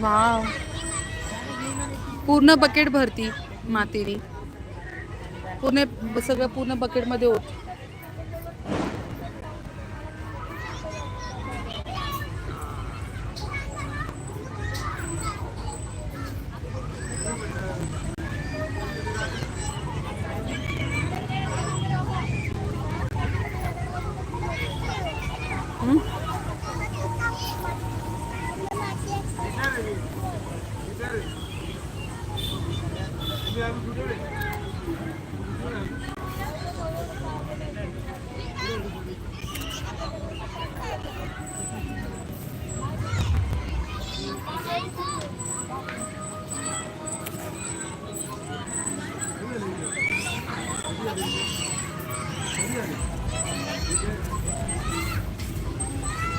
Wow. पूर्ण bucket भरती मातेरी पूर्ण सगळं पूर्ण बकेटमध्ये होत.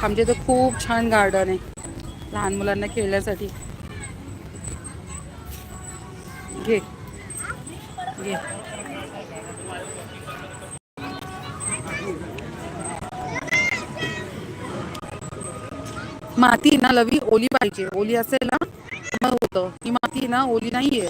आमच्या इथं खूप छान गार्डन आहे लहान मुलांना खेळण्यासाठी. घे. घे. माती ना लवी ओली पाहिजे. ओली असेल ना मग होतं. ही माती ना ओली नाहीये.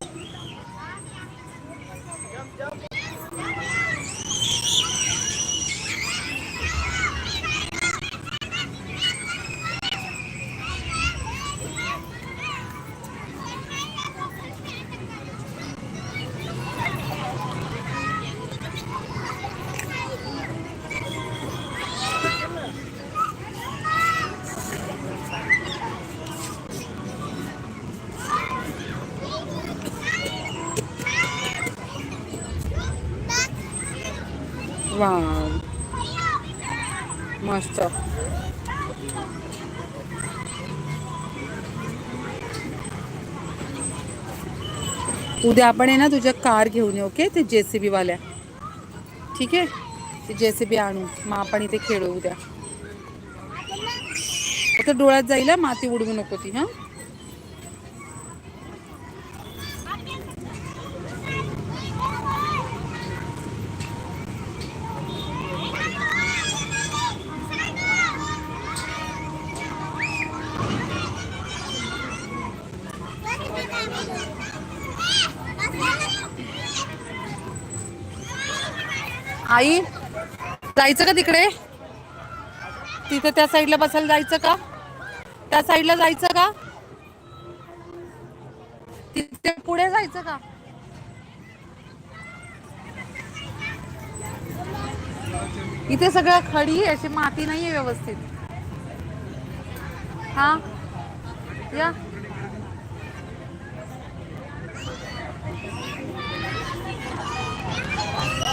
वा मस्त. उद्या आपण आहे ना तुझ्या कार घेऊन येऊ ओके? ते जे सी वाल्या ठीक आहे? ते जे सी बी आणू. मग आपण इथे खेळू उद्या. फक्त डोळ्यात जाईल माती उडवू नको ती हां? आई जायचं का तिकडे? तिथे त्या साईडला बसायला जायचं का? त्या साईडला जायचं का? तिथे पुढे जायचं का? इथे सगळं खडी आहे अशी माती नाहीये व्यवस्थित. हा? या.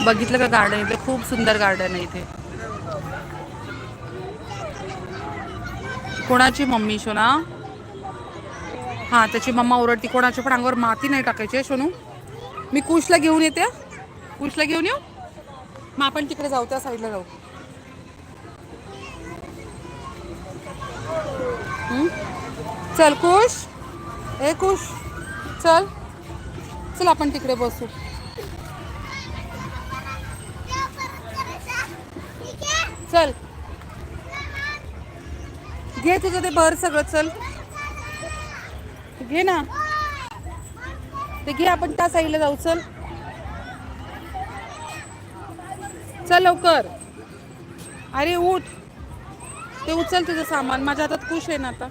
बघितलं का गार्डन इथे खूप सुंदर गार्डन आहे इथे. कोणाची मम्मी सोना? हा त्याची मम्मा ओरडती कोणाच्या पण अंगावर माती नाही टाकायची सोनू? मी कुशला घेऊन येते कुशला घेऊन येऊ? मग आपण तिकडे जाऊ त्या साईडला जाऊ. चल कुश? ए कुश चल. चल आपण तिकडे बसू. चल. घे तुझं ते बर सगळं चल. घे ना. ते घे आपण त्या साईडला जाऊ चल. चल लवकर. अरे उठ. ते उचल तुझं सामान. माझ्या हातात खुश आहे ना आता.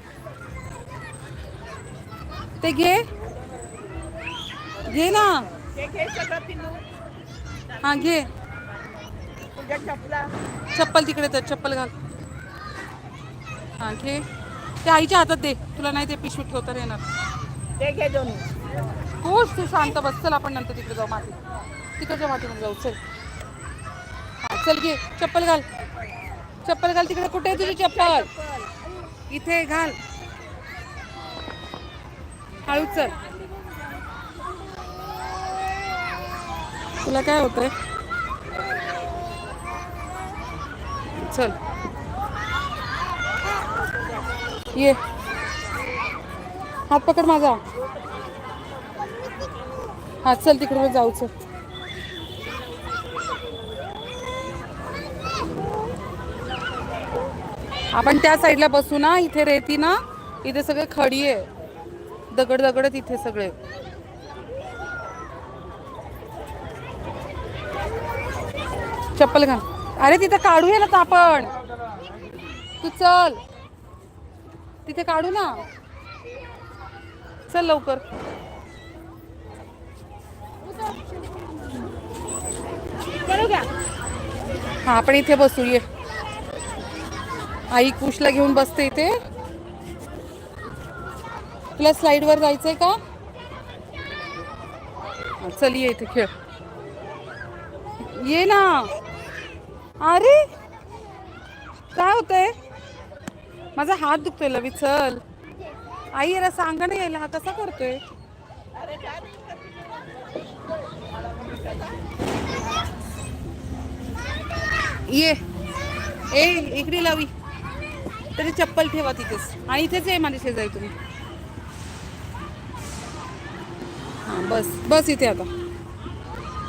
ते घे. घे ना. हा घे. चप्पल तिकडे तर चप्पल घाल. हा घे. ते आईच्या हातात दे. तुला नाही ते पिशवीत ठेवता येणार. खुश तू शांत बस. चल आपण नंतर तिकडे जाऊ माती तिकडच्या मातीमध्ये जाऊ. चल. हा चल घे. चप्पल घाल. चप्पल घाल तिकडे. कुठे आहे तुझी चप्पल? इथे घाल. हळूच चल. तुला काय होतंय? चल. ये. हात पकड माझा. हा चल तिकडे जाऊ चल. आपण त्या साईडला बसू ना इथे रेती ना इथे सगळे खडी आहे. दगड दगडच इथे सगळे. चप्पल घाल. अरे तिथे काढूया ना आपण. तू चल. तिथे काढू ना. चल लवकर. हा आपण इथे बसू ये आई कुशला घेऊन बसते इथे. तुला स्लाइड वर जायचंय का? चल ये इथे खेळ. ये ना. अरे! काय होतंय? माझा हात दुखतोय लवी चल. आई याला सांगा ना यायला हा कसा करतोय? ये. ए इकडे लावी. तरी चप्पल ठेवा तिथेच. आणि इथेच आहे माझ्या शेजारी तुम्ही. हां बस. बस इथे आता.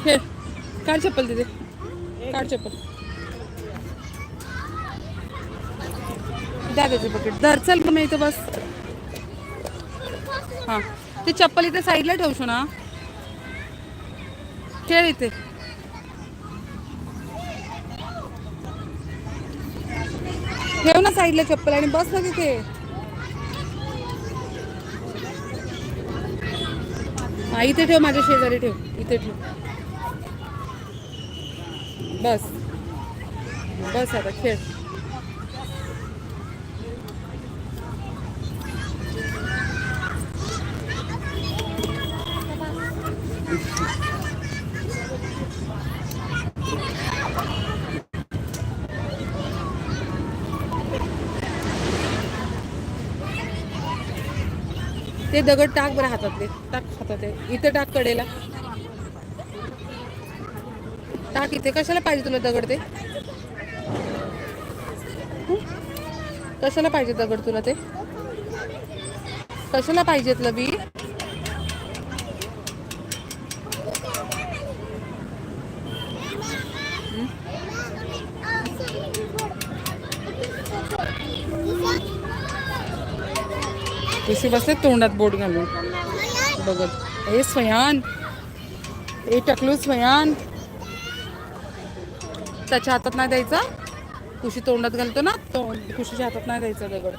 खेळ. काढ चप्पल तिथे. काढ चप्पल. द्या त्याचे पकेट धर चल मग मी इथं बस. हां. ते चप्पल इथे साईडला ठेवशो ना खेळ इथे. ठेव ना साईडला चप्पल आणि बस ना तिथे. हा इथे ठेव माझ्या शेजारी ठेव. इथे ठेव. बस. बस आता खेळ. ते दगड टाक बरं हातातले. टाक हातात इथं टाक कडेला. टाक इथे. कशाला पाहिजे तुला दगड ते? कशाला पाहिजे दगड तुला ते? कशाला पाहिजेत लबी? कशी बसले तोंडात बोट घालून. बघत हे स्वयान. हे टकलू स्वयान. त्याच्या हातात नाही द्यायचा? कुशी तोंडात घालतो ना तो कुशीच्या हातात नाही द्यायचा दगड.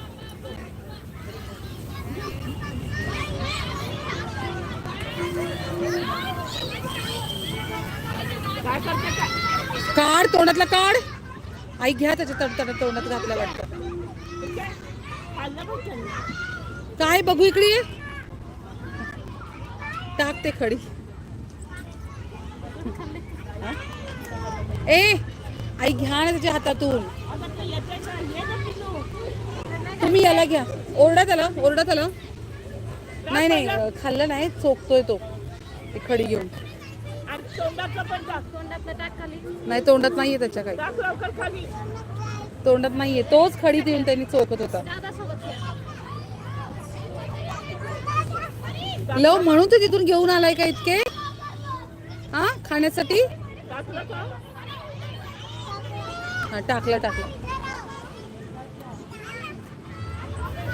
काढ तोंडातला काढ. आई घ्या त्याच्या तडतड तोंडात घातल्या वाटतं. काय बघू इकडे. टाक ते खडी? ए आई घ्या ना त्याच्या हातातून. तुम्ही याला घ्या. ओरडा त्याला ओरडा त्याला. नाही नाही खाल्लं नाही चोखतोय तो. ती खडी घेऊन. नाही तोंडात नाहीये त्याच्या काही. तोंडात नाहीये. तोच खडी देऊन त्यांनी चोखत होता. लव म्हणून तू तिथून घेऊन आलाय का इतके? हा? खाण्यासाठी? हा टाकला टाकला.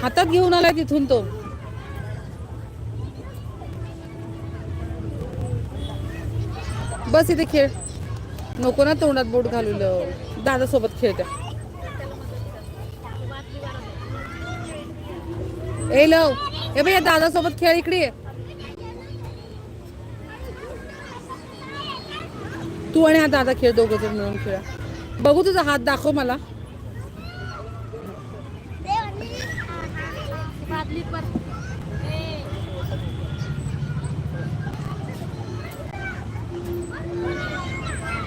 हातात घेऊन आलाय तिथून तो. बस इथे खेळ. नको ना तोंडात बोट घालू दादा सोबत खेळत्या ए लव. हे भैया दादा सोबत खेळ इकडे तू आणि हा दादा खेळ दोघं जण मिळून खेळा. बघू तुझा हात दाखव मला.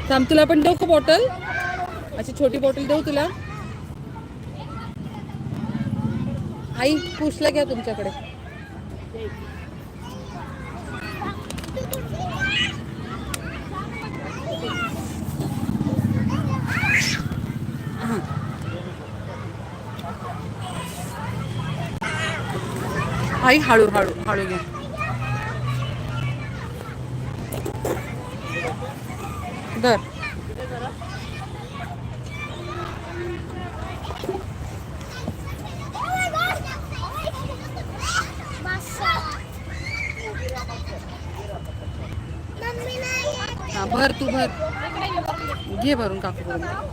थांब तुला पण देऊ का बॉटल अशी छोटी बॉटल देऊ तुला? आई पुसला घ्या तुमच्याकडे. भाई हळू हळू हळू घे. दर. भर तू भर. घे भरून काकू भरून.